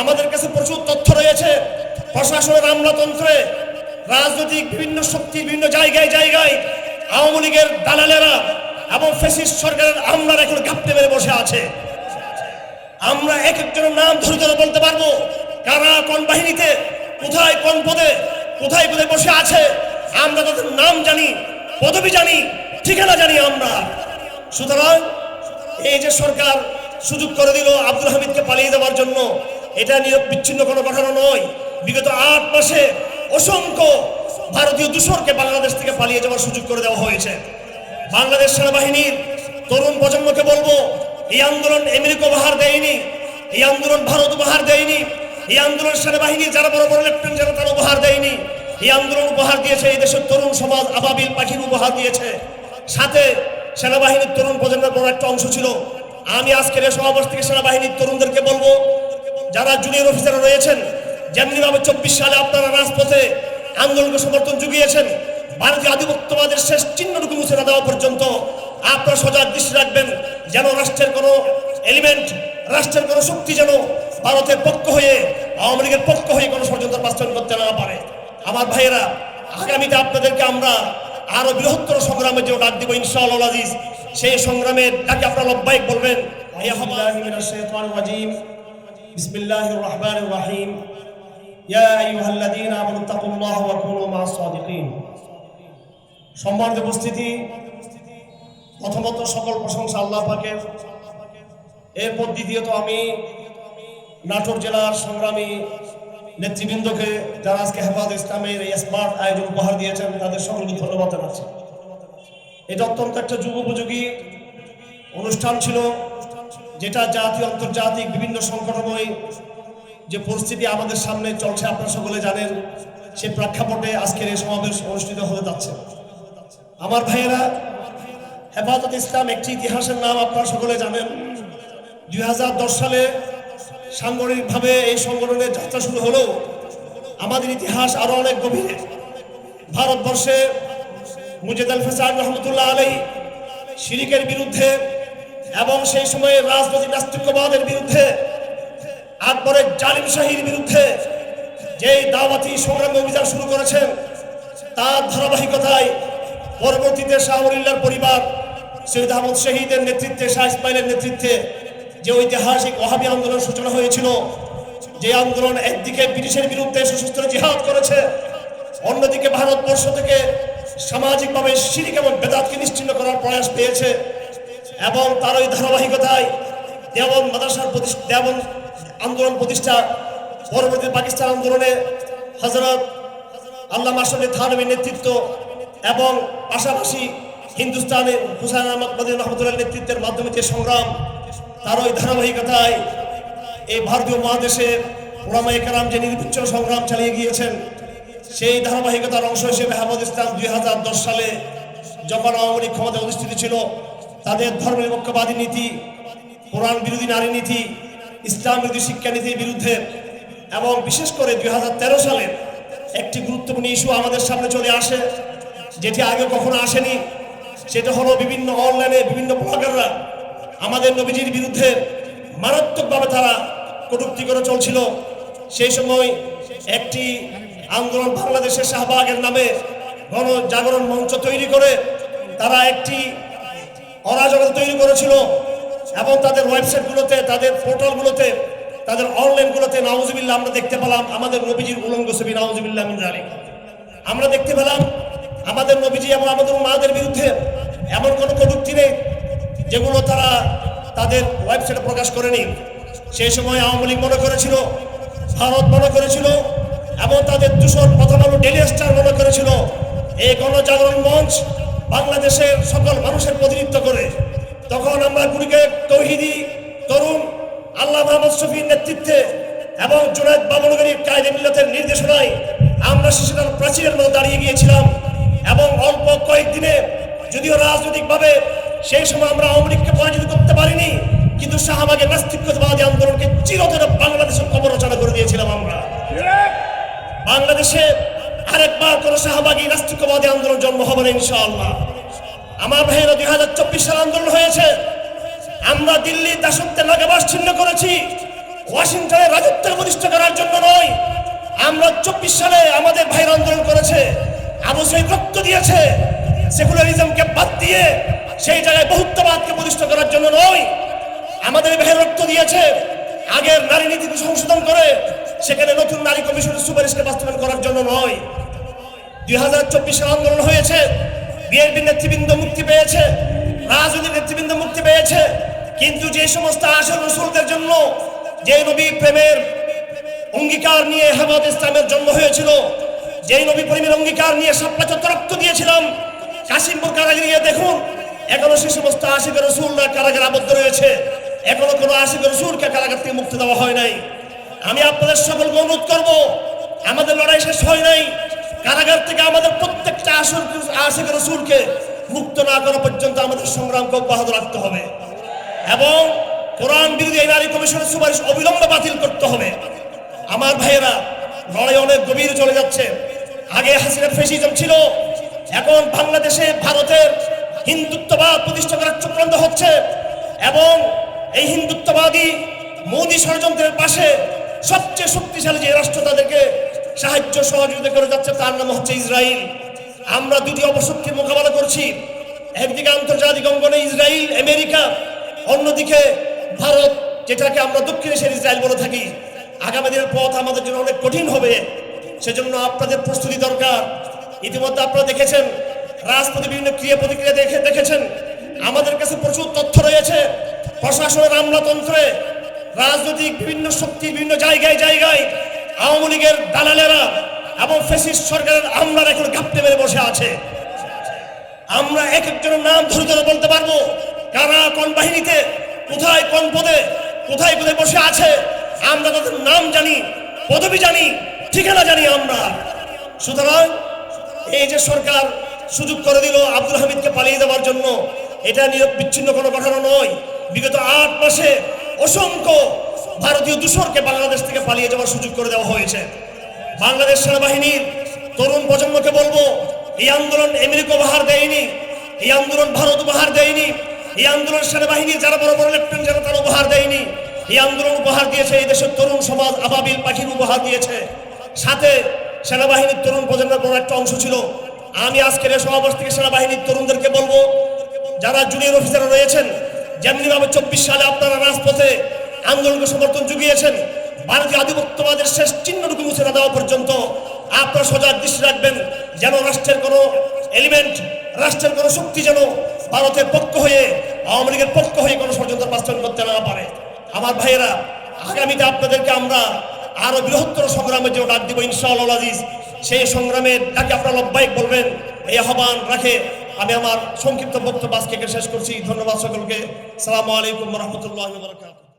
আমাদের কাছে প্রচুর তথ্য রয়েছে। প্রশাসনের আমলাতন্ত্রে রাজনৈতিক বিভিন্ন শক্তি বিভিন্ন জায়গায় জায়গায় আওয়ামী লীগের দালালেরা এবং ফেসিস সরকারের আমলারা এখন ঘাপটে মেরে বসে আছে। আমরা এক একজনের নাম ধরে ধরে বলতে পারব, কারা কোন বাহিনীতে, কোথায় কোন পদে, কোথায় কোথায় বসে আছে, আমরা তাদের নাম জানি, পদবি জানি, ঠিকানা জানি আমরা। সুতরাং এই যে সরকার সুযোগ করে দিল আব্দুল হামিদকে পালিয়ে দেওয়ার জন্য এটা নিয়ে বিচ্ছিন্ন কোনো ঘটনা নয়। বিগত আট মাসে অসংখ্য ভারতীয় দূষণকে বাংলাদেশ থেকে পালিয়ে যাওয়ার সুযোগ করে দেওয়া হয়েছে। বাংলাদেশ সেনাবাহিনীর তরুণ প্রজন্মকে বলব, এই আন্দোলন আমেরিকা উপহার দেয়নি, এই আন্দোলন ভারত উপহার দেয়নি, এই আন্দোলন সেনাবাহিনীর যারা বড় বড় লেফটেন্ট যারা তারা উপহার দেয়নি, এই আন্দোলন উপহার দিয়েছে এই দেশের তরুণ সমাজ, আবাবিল পাখির উপহার দিয়েছে। সাথে সেনাবাহিনীর তরুণ প্রজন্মের বড় একটা অংশ ছিল। আমি আজকের এই সমাবেশ থেকে সেনাবাহিনীর তরুণদেরকে বলব যারা জুনিয়র অফিসার রয়েছেন, যেমনিভাবে চব্বিশ সালে আপনারা রাজপথে আন্দোলনকে সমর্থন জুগিয়েছেন, ভারতীয় আধিপত্যবাদের শেষ চিহ্নটুকু মুছে না দেওয়া পর্যন্ত আপনারা সজাগ দৃষ্টি রাখবেন যেন রাষ্ট্রের কোনো এলিমেন্ট রাষ্ট্রের কোনো শক্তি যেন ভারতের পক্ষ হয়ে, আওয়ামী লীগের পক্ষ হয়ে কোনো ষড়যন্ত্র বাস্তবায়ন করতে না পারে। আমার ভাইয়েরা, আগামীতে আপনাদেরকে আমরা আরও বৃহত্তর সংগ্রামের যে ডাক দিব ইনশাআল্লাহ আজিজ। সেই সংগ্রামের ডাকে আপনারা লব্বাইক বলবেন। শাইতানির রাজিম বিসমিল্লাহির রহমানির রহিম ইয়া আইয়ুহাল্লাযীনা আমানু তাকুল্লাহ ওয়া কুনু মা'আস সাদিকিন সম্মানিত উপস্থিতি, প্রথমত সকল প্রশংসা আল্লাহ পাকের। এরপর দ্বিতীয়ত আমি নাটোর জেলার সংগ্রামী নেতৃবৃন্দকে যারা আজকে হেফাজত ইসলামের এই স্মার্ট আয়োজন উপহার দিয়েছেন, তাদের সকলকে ধন্যবাদ জানাচ্ছি। এটা অত্যন্ত একটা যুগোপযোগী অনুষ্ঠান ছিল। যেটা জাতীয়, আন্তর্জাতিক বিভিন্ন সংকটময় যে পরিস্থিতি আমাদের সামনে চলছে, আপনারা সকলে জানেন, সে প্রেক্ষাপটে আজকের এই সমাবেশ অনুষ্ঠিত হতে যাচ্ছে। আমার ভাইয়েরা, হেফাজত ইসলাম একটি ইতিহাসের নাম আপনারা সকলে জানেন। দুই হাজার দশ সালে সাংগঠনিকভাবে এই সংগঠনের যাত্রা শুরু হলেও আমাদের ইতিহাস আরও অনেক গভীরে। ভারতবর্ষে মুজিদ আল ফেসাদ রহমতুল্লাহ আলাই শিরিকের বিরুদ্ধে এবং সেই সময়ে রাজনৈতিক নাস্তিক্যবাদের বিরুদ্ধে, আকবরের জালিম শাহীর বিরুদ্ধে যেই দাওয়াতি সংগ্রামী অভিযান শুরু করেছেন, তার ধারাবাহিকতায় পরবর্তীতে শাহরুল্লাহর পরিবার সৈয়দ আহমদ শহীদের নেতৃত্বে, শাহ ইসমাইলের নেতৃত্বে যে ঐতিহাসিক ওহাবি আন্দোলন সূচনা হয়েছিল, যে আন্দোলন একদিকে ব্রিটিশের বিরুদ্ধে সশস্ত্র জিহাদ করেছে, অন্যদিকে ভারতবর্ষ থেকে সামাজিকভাবে শিরিক এবং বেদাতকে নিশ্চিন্ন করার প্রয়াস পেয়েছে এবং তার ওই ধারাবাহিকতায় দেওবন মাদ্রাসার প্রতিষ্ঠা দেওবন আন্দোলন প্রতিষ্ঠা, পরবর্তী পাকিস্তান আন্দোলনে হজরত আল্লাহ মাসুদ থানবীর নেতৃত্ব এবং পাশাপাশি হিন্দুস্তানে হুসাইন আহমদ মদিন রহমতুল্লাহ নেতৃত্বের মাধ্যমে যে সংগ্রাম, তার ওই ধারাবাহিকতায় এই ভারতীয় মহাদেশে ওলামা একরাম যে নির্বিচ্ছিন্ন সংগ্রাম চালিয়ে গিয়েছেন, সেই ধারাবাহিকতার অংশ হিসেবে আহমদ ইসলাম দুই হাজার দশ সালে যখন আওয়ামী লীগ ক্ষমতায় অধিষ্ঠিত ছিল তাদের ধর্মনিরপেক্ষবাদী নীতি, কোরআন বিরোধী নারী নীতি, ইসলাম বিরোধী শিক্ষানীতির বিরুদ্ধে এবং বিশেষ করে দুই সালের একটি গুরুত্বপূর্ণ ইস্যু আমাদের সামনে চলে আসে, যেটি আগে কখনো আসেনি, সেটা হলো বিভিন্ন অনলাইনে বিভিন্ন ব্লগাররা আমাদের নবীজির বিরুদ্ধে মারাত্মকভাবে তারা কটূক্তি করে চলছিল। সেই সময় একটি আন্দোলন বাংলাদেশের শাহবাগের নামে গণ জাগরণ মঞ্চ তৈরি করে তারা একটি অরাজকতা তৈরি করেছিল এবং তাদের ওয়েবসাইটগুলোতে, তাদের পোর্টালগুলোতে, তাদের অনলাইনগুলোতে নাউজুবিল্লাহ আমরা দেখতে পেলাম, আমাদের নবীজির উলঙ্গ ছবি নাউজুবিল্লাহ আমরা দেখতে পেলাম আমাদের নবীজি এবং আমাদের মাদের বিরুদ্ধে এমন কোনো কটূক্তি নেই যেগুলো তারা তাদের ওয়েবসাইটে প্রকাশ করেনি। সেই সময় আওয়ামী লীগ মনে করেছিল, ভারত মনে করেছিল এবং তাদের দূষণ প্রথম আলো ডেলি স্টার মনে করেছিল। এই গণজাগরণ মঞ্চ বাংলাদেশের সকল মানুষের প্রতিনিধিত্ব করে। তখন আমরা গুলিকে তৌহিদি তরুণ আল্লাহ মোহাম্মদ শফির নেতৃত্বে এবং জুনায়দ বাবুনগরীর কায়দে মিল্লাতের নির্দেশনায় আমরা শিশুরাম প্রাচীরের মধ্যে দাঁড়িয়ে গিয়েছিলাম এবং অল্প কয়েকদিনে যদিও রাজনৈতিকভাবে সেই সময় আমরা আওয়ামী লীগকে পরাজিত করতে পারিনি কিন্তু শাহবাগের নাস্তিকবাদী আন্দোলনকে চিরতরে বাংলাদেশের খবর রচনা করে দিয়েছিলাম আমরা। বাংলাদেশে আরেকবার কোন শাহবাগী নাস্তিকবাদী আন্দোলন জন্ম হবে না ইনশাআল্লাহ। আমার ভাইয়েরা, দুই হাজার চব্বিশ সাল আন্দোলন হয়েছে। আমরা দিল্লি দাসত্বের লাগাবাস ছিন্ন করেছি। ওয়াশিংটনে রাজত্ব প্রতিষ্ঠা করার জন্য নয়। আমরা চব্বিশ সালে আমাদের ভাইয়ের আন্দোলন করেছে। আবু সেই রক্ত দিয়েছে। সেকুলারিজমকে বাদ দিয়ে সেই জায়গায় বহুত্ববাদকে প্রতিষ্ঠা করার জন্য নয়। আমাদের ভাইয়ের রক্ত দিয়েছে। আগের নারী নীতিকে সংশোধন করে সেখানে নতুন নারী কমিশনের সুপারিশকে বাস্তবায়ন করার জন্য নয়। দুই হাজার চব্বিশের আন্দোলন হয়েছে। বিএনপি নেতৃবৃন্দ মুক্তি পেয়েছে রাজনৈতিক নেতৃবৃন্দ মুক্তি পেয়েছে। কিন্তু যে সমস্ত আসল রসুলদের জন্য যে নবী প্রেমের অঙ্গীকার নিয়ে হেফাজত ইসলামের জন্ম হয়েছিল, যেই নবী প্রেমের অঙ্গীকার নিয়ে সাপ্লাচত্ব রক্ত দিয়েছিলাম কাশিমপুর কারাগারে গিয়ে দেখুন, এখনও সে সমস্ত আশিক রসুলরা কারাগারে আবদ্ধ রয়েছে। এখনও কোনো আশিক রসুলকে কারাগার থেকে মুক্তি দেওয়া হয় নাই। আমি আপনাদের সকলকে অনুরোধ করব, আমাদের লড়াই শেষ হয় নাই। কারাগার থেকে আমাদের প্রত্যেকটা আসল আশিক রসুলকে মুক্ত না করা পর্যন্ত আমাদের সংগ্রামকে অব্যাহত রাখতে হবে। এবং কোরআন বিরোধী এই নারী কমিশনের সুপারিশ অবিলম্বে বাতিল করতে হবে। আমার ভাইয়েরা, লড়াই অনেক গভীর চলে যাচ্ছে। আগে হাসিনা ফেসিজম ছিল, এখন বাংলাদেশে ভারতের হিন্দুত্ববাদ প্রতিষ্ঠা করার চক্রান্ত হচ্ছে এবং এই হিন্দুত্ববাদী মোদী ষড়যন্ত্রের পাশে সবচেয়ে শক্তিশালী যে রাষ্ট্র তাদেরকে সাহায্য সহযোগিতা করে যাচ্ছে, তার নাম হচ্ছে ইসরায়েল আমরা দুটি অপশক্তির মোকাবেলা করছি। একদিকে আন্তর্জাতিক অঙ্গনে ইসরায়েল আমেরিকা, অন্যদিকে ভারত, যেটাকে আমরা দক্ষিণ এশিয়ার ইসরায়েল বলে থাকি। আগামী দিনের পথ আমাদের জন্য অনেক কঠিন হবে। সেজন্য আপনাদের প্রস্তুতি দরকার। ইতিমধ্যে আপনারা দেখেছেন, রাজপথে বিভিন্ন ক্রিয়া প্রতিক্রিয়া দেখে দেখেছেন। আমাদের কাছে প্রচুর তথ্য রয়েছে। প্রশাসনের আমলাতন্ত্রে রাজনৈতিক, বিভিন্ন শক্তি, বিভিন্ন জায়গায় জায়গায় আওয়ামী লীগের দালালেরা এবং ফেসিস্ট সরকারের আমরা এখন ঘাপটে মেরে বসে আছে। আমরা এক একজনের নাম ধরে ধরে বলতে পারব, কারা কোন বাহিনীতে, কোথায় কোন পদে, কোথায় কোথায় বসে আছে। আমরা তাদের নাম জানি, পদবি জানি, ঠিকানা জানি আমরা। সুতরাং এই যে সরকার সুযোগ করে দিল আব্দুল হামিদকে পালিয়ে দেওয়ার জন্য, এটা নিয়ে বিচ্ছিন্ন কোনো ঘটনা নয়। বিগত আট মাসে অসংখ্য ভারতীয় দূষণকে বাংলাদেশ থেকে পালিয়ে যাওয়ার সুযোগ করে দেওয়া হয়েছে। বাংলাদেশ সেনাবাহিনীর তরুণ প্রজন্মকে বলব, এই আন্দোলন আমেরিকা উপহার দেয়নি, এই আন্দোলন ভারত উপহার দেয়নি, এই আন্দোলন সেনাবাহিনী যারা বড় বড় লেফটেন্ট জেনারেল তারা উপহার দেয়নি, এই আন্দোলন উপহার দিয়েছে এই দেশের তরুণ সমাজ, আবাবিল পাখির উপহার দিয়েছে। সাথে সেনাবাহিনীর তরুণ প্রজন্মের বড় একটা অংশ ছিল। আমি আজকের এই সমাবেশ থেকে সেনাবাহিনীর তরুণদেরকে বলব, যারা জুনিয়র অফিসার রয়েছেন যেমনি ভাবে চব্বিশ সালে আপনারা রাজপথে আন্দোলনকে সমর্থন জুগিয়েছেন। ভারতীয় আধিপত্যবাদের শেষ চিহ্নটুকু মুছে না দেওয়া পর্যন্ত আপনারা সজাগ দৃষ্টি রাখবেন যেন রাষ্ট্রের কোনো এলিমেন্ট রাষ্ট্রের কোনো শক্তি যেন ভারতের পক্ষ হয়ে, আওয়ামী লীগের পক্ষ হয়ে কোনো ষড়যন্ত্র বাস্তবায়ন করতে না পারে। আমার ভাইয়েরা, আগামীতে আপনাদেরকে আমরা আরও বৃহত্তর সংগ্রামের জন্য ডাক দিব ইনশাআল্লাহ আজিজ। সেই সংগ্রামের ডাকে আপনারা লব্বাইক বলবেন, এই আহ্বান রাখে। আমি আমার সংক্ষিপ্ত বক্তব্য আজকে শেষ করছি। ধন্যবাদ সকলকে। সালামু আলাইকুম রহমতুল্লাহ বরকাত